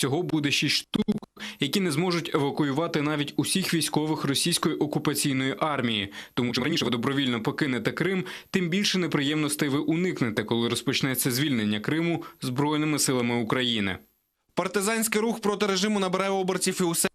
всього буде шість штук, які не зможуть евакуювати навіть усіх військових російської окупаційної армії. Тому чим раніше ви добровільно покинете Крим, тим більше неприємностей ви уникнете, коли розпочнеться звільнення Криму збройними силами України. Партизанський рух проти режиму набирає обертів і усе.